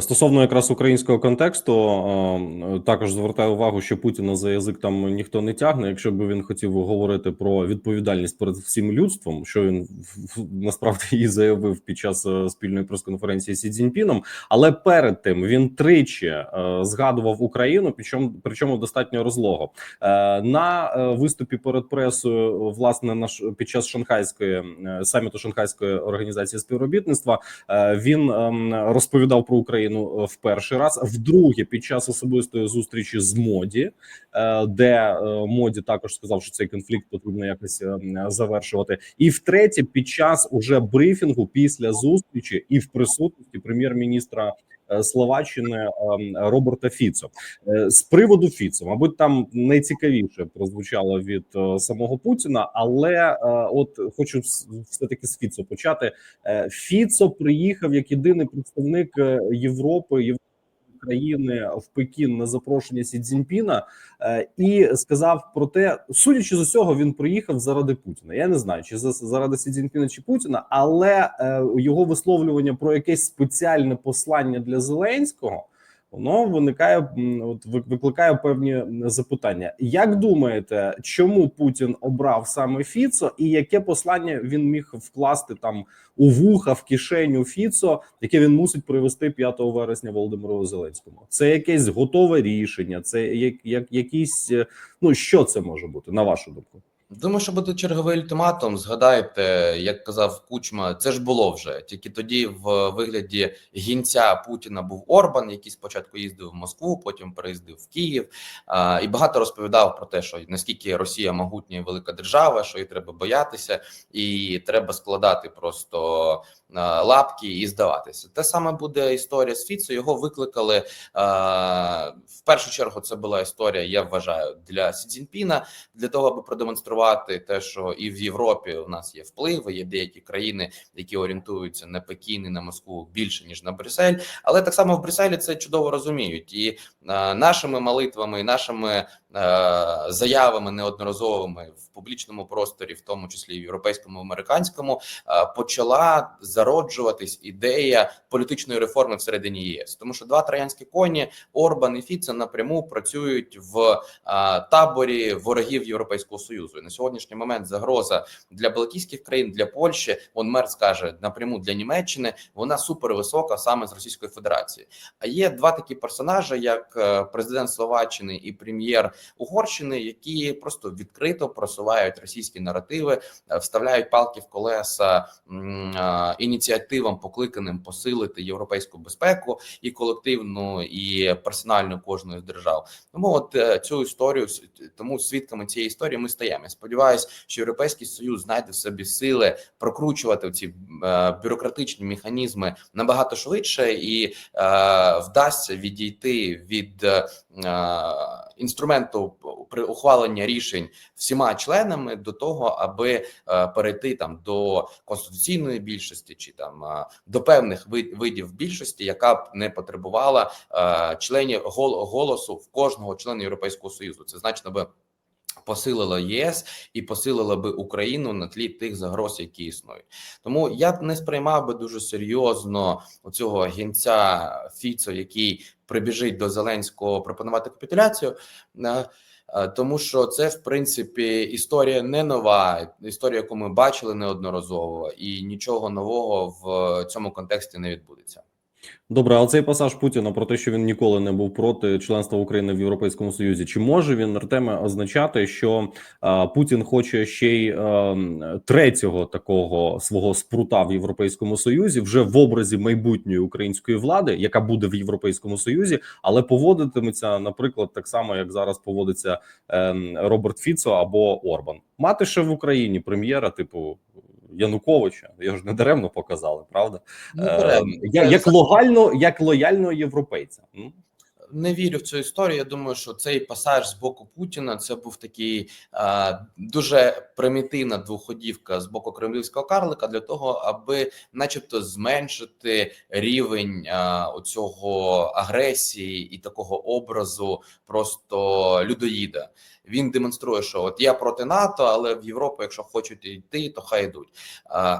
Стосовно якраз українського контексту, е, також звертаю увагу, що Путіна за язик там ніхто не тягне. Якщо б він хотів говорити про відповідальність перед всім людством, що він насправді і заявив під час е, спільної прес-конференції Сі Цзіньпіном, але перед тим він тричі е, згадував Україну, причому причому достатньо розлого на виступі перед пресою, власне, наш під час шанхайської саміту Шанхайської організації співробітництва. Він ем, розповідав про Україну е, в перший раз, вдруге під час особистої зустрічі з моді, е, де е, моді також сказав, що цей конфлікт потрібно якось завершувати. І втретє, під час уже брифінгу після зустрічі і в присутності прем'єр-міністра. Е, Словаччини ем, Роберта Фіцо Е, з приводу Фіцо, мабуть, там найцікавіше прозвучало від е, самого Путіна, але е, от хочу все таки з Фіцо почати. Е, Фіцо приїхав як єдиний представник е, Європи країни в Пекін на запрошення Сі Цзіньпіна е, і сказав про те, судячи з усього, він приїхав заради Путіна. Я не знаю, чи за заради Сі Цзіньпіна чи Путіна, але е, його висловлювання про якесь спеціальне послання для Зеленського. Воно виникає от викликає певні запитання. Як думаєте, чому Путін обрав саме Фіцо, і яке послання він міг вкласти там у вуха в кишеню Фіцо, яке він мусить привести 5 вересня Володимиру Зеленському? Це якесь готове рішення, це як, як якісь е, ну що це може бути на вашу думку? Думаю, що буде черговий ультиматум. Згадайте, як казав Кучма, це ж було вже тільки тоді, в вигляді гінця Путіна був Орбан, який спочатку їздив в Москву, потім переїздив в Київ і багато розповідав про те, що наскільки Росія могутня і велика держава, що її треба боятися, і треба складати просто лапки і здаватися. Те саме буде історія з Фіцо. Його викликали в першу чергу. Це була історія, я вважаю, для Сі Цзіньпіна, для того, аби продемонструвати те, що і в Європі у нас є впливи, є деякі країни, які орієнтуються на Пекін і на Москву більше ніж на Брюссель. Але так само в Брюсселі це чудово розуміють, і е, нашими молитвами, і нашими е, заявами неодноразовими в публічному просторі, в тому числі в європейському, американському, е, почала зароджуватись ідея політичної реформи всередині ЄС, тому що два троянські коні Орбан і Фіце напряму працюють в е, таборі ворогів Європейського союзу. І на сьогоднішній момент загроза для Балтійських країн, для Польщі. Он Мерц каже напряму для Німеччини. Вона супервисока саме з Російської Федерації. А є два такі персонажі, як е, президент Словаччини і прем'єр Угорщини, які просто відкрито просувають російські наративи, е, вставляють палки в колеса е, ініціативам, покликаним посилити європейську безпеку і колективну, і персональну кожної з держав. Тому от е, цю історію тому свідками цієї історії ми стаємо. Я Сподіваюсь, що європейський союз знайде в собі сили прокручувати ці бюрократичні механізми набагато швидше і вдасться відійти від інструменту при ухваленні рішень всіма членами до того, аби е, перейти там до конституційної більшості чи там е, до певних видів більшості, яка б не потребувала е, членів гол- голосу в кожного члена Європейського союзу. Це значно би посилило ЄС і посилило би Україну на тлі тих загроз, які існують. Тому я б не сприймав би дуже серйозно оцього гінця Фіцо, який прибіжить до Зеленського пропонувати капітуляцію. Е, е, Тому що це в принципі історія не нова, історія, яку ми бачили неодноразово, і нічого нового в цьому контексті не відбудеться. Добре, а цей пасаж Путіна про те, що він ніколи не був проти членства України в Європейському Союзі, чи може він Артеме означати, що е, Путін хоче ще й е, третього такого свого спрута в Європейському Союзі вже в образі майбутньої української влади, яка буде в Європейському Союзі, але поводитиметься, наприклад, так само як зараз поводиться е, Роберт Фіцо або Орбан, мати ще в Україні прем'єра, типу Януковича. Я ж не даремно показали, правда? Ну, Е, як, як логально, як лояльного європейця. Не вірю в цю історію. Я думаю, що цей пасаж з боку Путіна це був такий а, дуже примітивна двоходівка з боку кремлівського карлика для того, аби, начебто, зменшити рівень а, оцього агресії і такого образу просто людоїда. Він демонструє, що от я проти НАТО, але в Європу, якщо хочуть йти, то хай йдуть.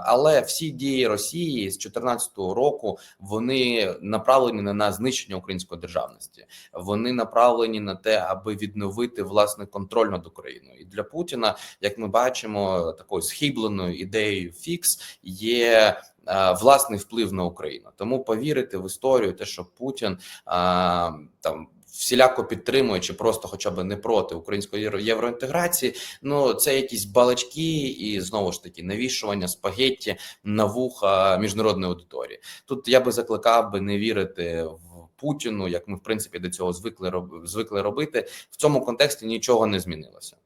Але всі дії Росії з 2014 року вони направлені на- на знищення української державності. Вони направлені на те, аби відновити власний контроль над Україною. І для Путіна, як ми бачимо, такою схибленою ідеєю фікс є. е, Власний вплив на Україну, тому повірити в історію, те, що Путін а, там всіляко підтримує, чи просто, хоча б не проти української євро- євроінтеграції, ну це якісь балачки і знову ж таки навішування спагетті на вуха міжнародної аудиторії. Тут я би закликав би не вірити в Путіну, як ми в принципі до цього звикли роб- звикли робити. В цьому контексті нічого не змінилося.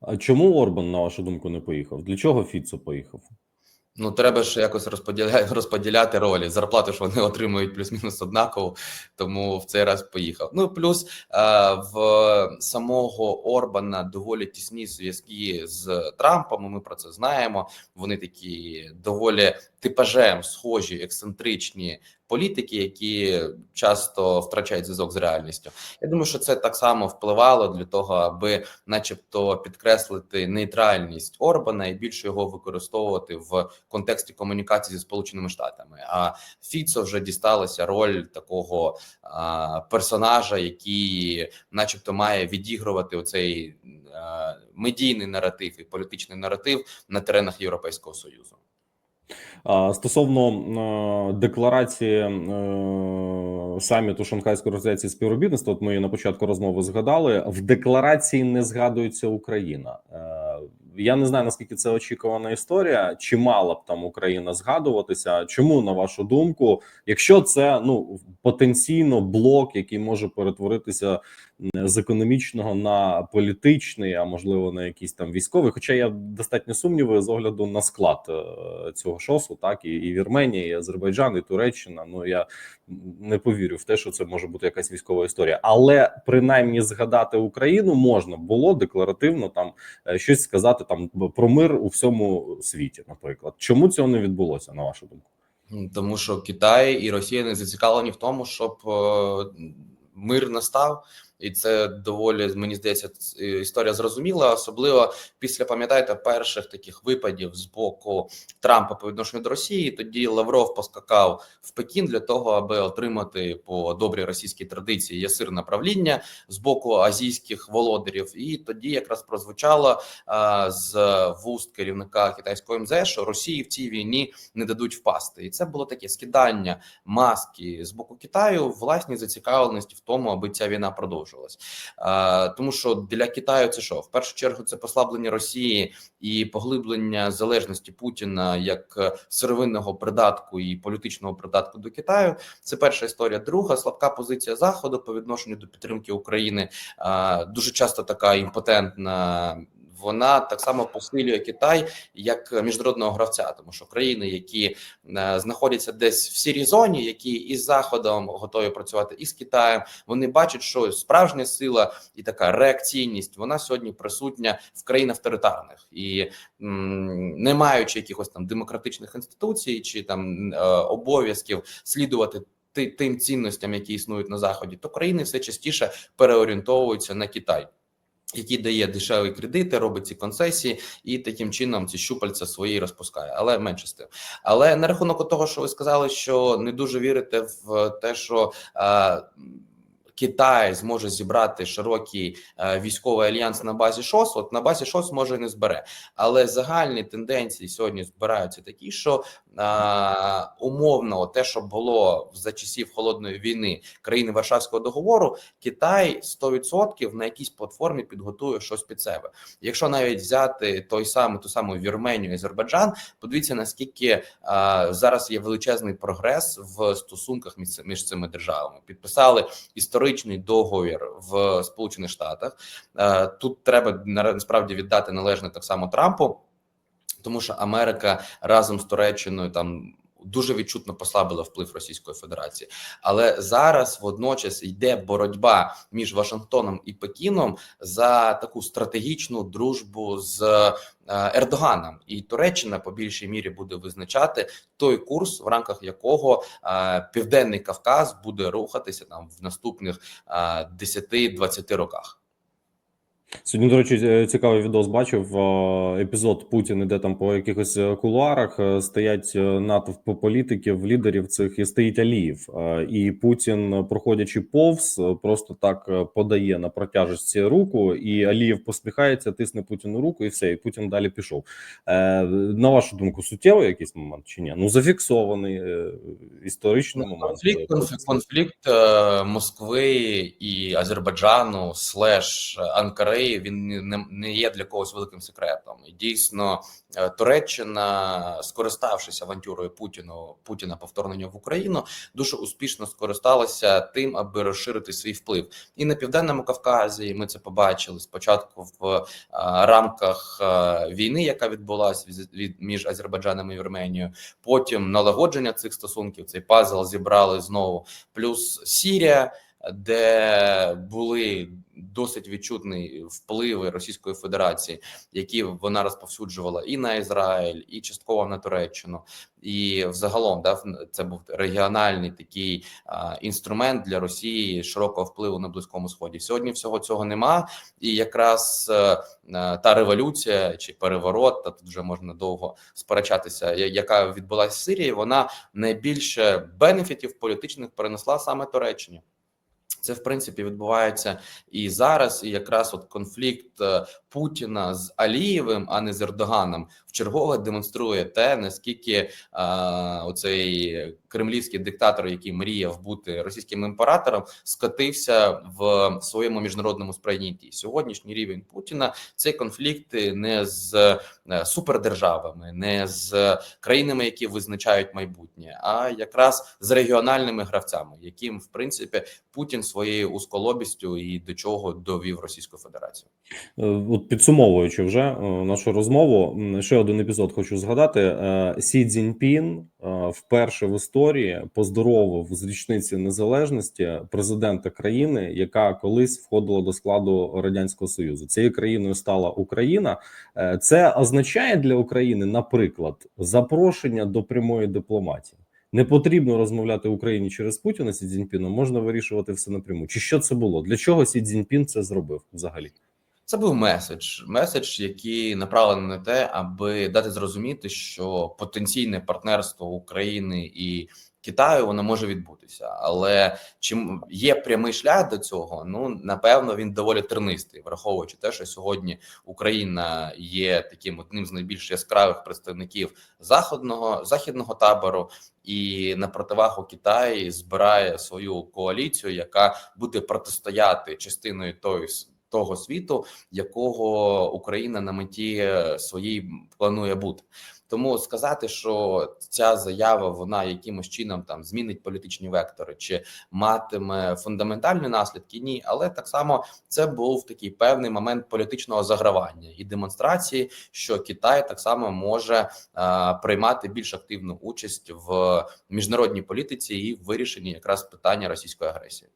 А чому Орбан, на вашу думку, не поїхав? Для чого Фіцо поїхав? Ну, треба ж якось розподіляти, розподіляти ролі. Зарплату ж вони отримують плюс-мінус однаково, тому в цей раз поїхав. Ну плюс е, в самого Орбана доволі тісні зв'язки з Трампом. Ми про це знаємо. Вони такі доволі типажем схожі, ексцентричні політики, які часто втрачають зв'язок з реальністю. Я думаю, що це так само впливало для того, аби, начебто, підкреслити нейтральність Орбана і більше його використовувати в контексті комунікації зі Сполученими Штатами. А Фіцо вже дісталася роль такого а, персонажа, який, начебто, має відігрувати оцей а, медійний наратив і політичний наратив на теренах Європейського союзу. Стосовно декларації е, саміту Шанхайської організації співробітництва, от ми її на початку розмови згадали. В декларації не згадується Україна. Е, Я не знаю наскільки це очікувана історія, чи мала б там Україна згадуватися. Чому на вашу думку, якщо це ну потенційно блок, який може перетворитися з економічного на політичний, а можливо на якийсь там військовий. Хоча я достатньо сумніви з огляду на склад е, цього шосу, так і, і Вірменія, і Азербайджан, і Туреччина. Ну я не повірю в те, що це може бути якась військова історія, але принаймні згадати Україну можна було декларативно там е, щось сказати там про мир у всьому світі. Наприклад, чому цього не відбулося, на вашу думку? Тому що Китай і Росія не зацікавлені в тому, щоб е, мир настав, і це доволі мені здається е, історія зрозуміла, особливо після пам'ятаєте перших таких випадів з боку Трампа по відношенню до Росії. Тоді Лавров поскакав в Пекін для того, аби отримати по добрій російській традиції ясирне правління з боку азійських володарів. І тоді якраз прозвучало а, з вуст керівника китайської МЗС, що Росії в цій війні не дадуть впасти, і це було таке скидання маски з боку Китаю власній зацікавленості в тому, аби ця війна продовжувалась. А, тому що для Китаю це що в першу чергу це послаблення Росії і поглиблення залежності Путіна як е, сировинного придатку і політичного придатку до Китаю. Це перша історія. Друга слабка позиція Заходу по відношенню до підтримки України. Дуже часто така імпотентна. Вона так само посилює Китай як міжнародного гравця, тому що країни, які е, знаходяться десь в сірій зоні, які із заходом готові працювати із Китаєм, вони бачать, що справжня сила і така реакційність вона сьогодні присутня в країнах авторитарних і не маючи якихось там демократичних інституцій чи там е, обов'язків слідувати. ти- Тим цінностям, які існують на заході, то країни все частіше переорієнтовуються на Китай який дає дешеві кредити, робить ці концесії і таким чином ці щупальця свої розпускає, але менше з тим. Але на рахунок того, що ви сказали, що не дуже вірите в те, що е, Китай зможе зібрати широкий е, військовий альянс на базі ШОС. От на базі ШОС може не збере, але загальні тенденції сьогодні збираються такі, що е, умовно те, що було за часів холодної війни країни Варшавського договору, Китай 100% на якійсь платформі підготує щось під себе. Якщо навіть взяти той самий ту саму Вірменію, Азербайджан, подивіться наскільки а, зараз є величезний прогрес в стосунках між, між цими державами. Підписали історичний договір в Сполучених Штатах. Е, Тут треба насправді віддати належне так само Трампу. Тому що Америка разом з Туреччиною там дуже відчутно послабила вплив Російської Федерації, але зараз водночас йде боротьба між Вашингтоном і Пекіном за таку стратегічну дружбу з е, Ердоганом, і Туреччина по більшій мірі буде визначати той курс, в рамках якого е, Південний Кавказ буде рухатися там в наступних е, 10-20 роках. Сьогодні, до речі, е, цікавий відос бачив. е, Епізод Путін іде там по якихось е, кулуарах. Стоять натовпи політиків, лідерів цих і стоїть Аліїв. І Путін, проходячи повз, просто так подає на протяжечці руку, і Алієв посміхається, тисне Путіну руку, і все. І Путін далі пішов. На вашу думку, суттєвий якийсь момент чи ні? Ну зафіксований історичний момент. Конфлікт, конфлікт, конфлікт Москви і Азербайджану слеш Анкари він не, не є для когось великим секретом. І дійсно, е, Туреччина, скориставшись авантюрою Путіну Путіна по вторгненню в Україну, дуже успішно скористалася тим, аби розширити свій вплив. І на південному Кавказі ми це побачили спочатку в е, рамках е, війни, яка відбулася від, від між Азербайджаном і Вірменією. Потім налагодження цих стосунків. Цей пазл зібрали знову. Плюс Сірія, де були досить відчутні впливи Російської Федерації, які вона розповсюджувала і на Ізраїль, і частково на Туреччину. І взагалом, да, це був регіональний такий інструмент для Росії широкого впливу на близькому сході. Сьогодні всього цього нема, і якраз е, е, та революція чи переворот, та тут вже можна довго сперечатися, яка відбулася в Сирії, вона найбільше бенефітів політичних перенесла саме Туреччині. Це в принципі відбувається і зараз, і якраз от конфлікт е, Путіна з Алієвим, а не з Ердоганом, в чергове демонструє те, наскільки е, оцей кремлівський диктатор, який мріяв бути російським імператором, скотився в своєму міжнародному сприйнятті. Сьогоднішній рівень Путіна це конфлікти не з е, супердержавами, не з країнами, які визначають майбутнє, а якраз з регіональними гравцями, яким в принципі Путін своєю усколобістю і до чого довів Російську Федерацію. Е, От підсумовуючи вже е, нашу розмову, ще один епізод хочу згадати. Е, Сі Цзіньпін вперше в історії поздоровив з річниці незалежності президента країни, яка колись входила до складу радянського союзу. Цією країною стала Україна. Це означає для України, наприклад, запрошення до прямої дипломатії. Не потрібно розмовляти Україні через Путіна Сі Цзіньпіном, можна вирішувати все напряму. Чи що це було? Для чого Сі Цзіньпін це зробив взагалі? Це був меседж, меседж, який направлений на те, аби дати зрозуміти, що потенційне партнерство України і Китаю воно може відбутися, але чим є прямий шлях до цього, ну напевно він доволі тернистий, враховуючи те, що сьогодні Україна є таким одним з найбільш яскравих представників заходного західного табору, і на противагу Китаю збирає свою коаліцію, яка буде протистояти частиною тої того світу, якого Україна на меті своїй планує бути. Тому сказати, що ця заява вона якимось чином там змінить політичні вектори чи матиме фундаментальні наслідки, ні, але так само це був такий певний момент політичного загравання і демонстрації, що Китай так само може а, приймати більш активну участь в міжнародній політиці і вирішенні якраз питання російської агресії.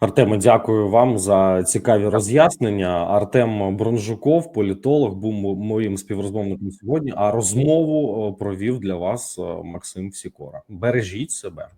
Артеме, дякую вам за цікаві роз'яснення. Артем Бронжуков, політолог, був моїм співрозмовником сьогодні. А розмову е, провів для вас е, Максим Сікора. Бережіть себе.